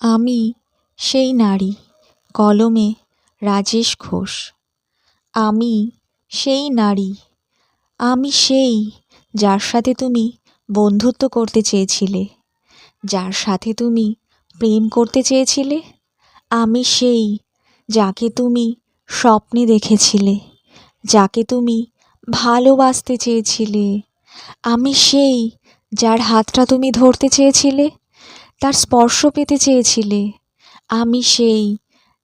আমি সেই নারী, কলমে রাজেশ ঘোষ। আমি সেই নারী, আমি সেই যার সাথে তুমি বন্ধুত্ব করতে চেয়েছিলে, যার সাথে তুমি প্রেম করতে চেয়েছিলে, আমি সেই যাকে তুমি স্বপ্নে দেখেছিলে, যাকে তুমি ভালোবাসতে চেয়েছিলে, আমি সেই যার হাতটা তুমি ধরতে চেয়েছিলে তার স্পর্শ পেতে চেয়েছিলে। আমি সেই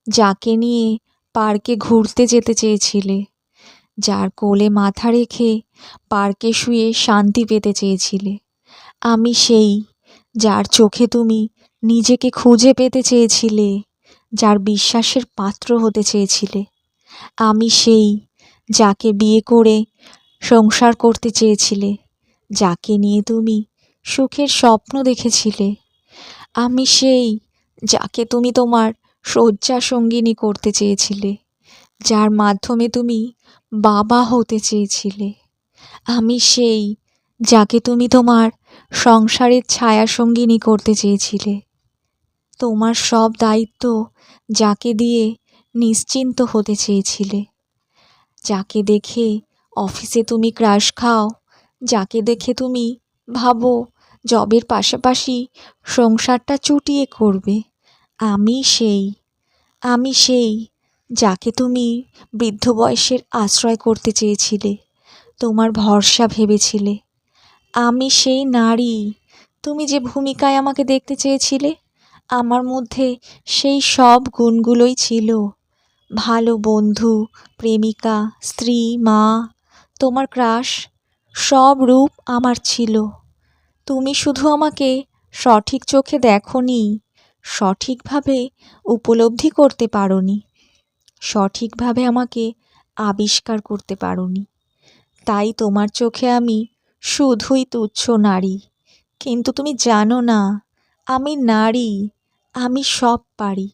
যাকে নিয়ে পার্কে ঘুরতে যেতে চেয়েছিলে, যার কোলে মাথা রেখে পার্কে শুয়ে শান্তি পেতে চেয়েছিলে। আমি সেই যার চোখে তুমি নিজেকে খুঁজে পেতে চেয়েছিলে, যার বিশ্বাসের পাত্র হতে চেয়েছিলে। আমি সেই যাকে বিয়ে করে সংসার করতে চেয়েছিলে, যাকে নিয়ে তুমি সুখের স্বপ্ন দেখেছিলে। আমি সেই যাকে তুমি তোমার শয্যা সঙ্গিনী করতে চেয়েছিলে, যার মাধ্যমে তুমি বাবা হতে চেয়েছিলে। আমি সেই যাকে তুমি তোমার সংসারের ছায়া সঙ্গিনী করতে চেয়েছিলে। তোমার সব দায়িত্ব যাকে দিয়ে নিশ্চিন্ত হতে চেয়েছিলে। যাকে দেখে অফিসে তুমি ক্রাশ খাও, যাকে দেখে তুমি ভাবো জবের পাশাপাশি সংসারটা চুটিয়ে করবে। আমি সেই আমি সেই যাকে তুমি বৃদ্ধ বয়সের আশ্রয় করতে চেয়েছিলে, তোমার ভরসা ভেবেছিলে। আমি সেই নারী, তুমি যে ভূমিকায় আমাকে দেখতে চেয়েছিলে, আমার মধ্যে সেই সব গুণগুলোই ছিল। ভালো বন্ধু, প্রেমিকা, স্ত্রী, মা, তোমার ক্রাশ সব রূপ আমার ছিল। তুমি শুধু আমাকে সঠিক চোখে দেখোনি, সঠিকভাবে উপলব্ধি করতে পারোনি, সঠিকভাবে আমাকে আবিষ্কার করতে পারোনি। তাই তোমার চোখে আমি শুধুই তুচ্ছ নারী। কিন্তু তুমি জানো না, আমি নারী, আমি সব পারি।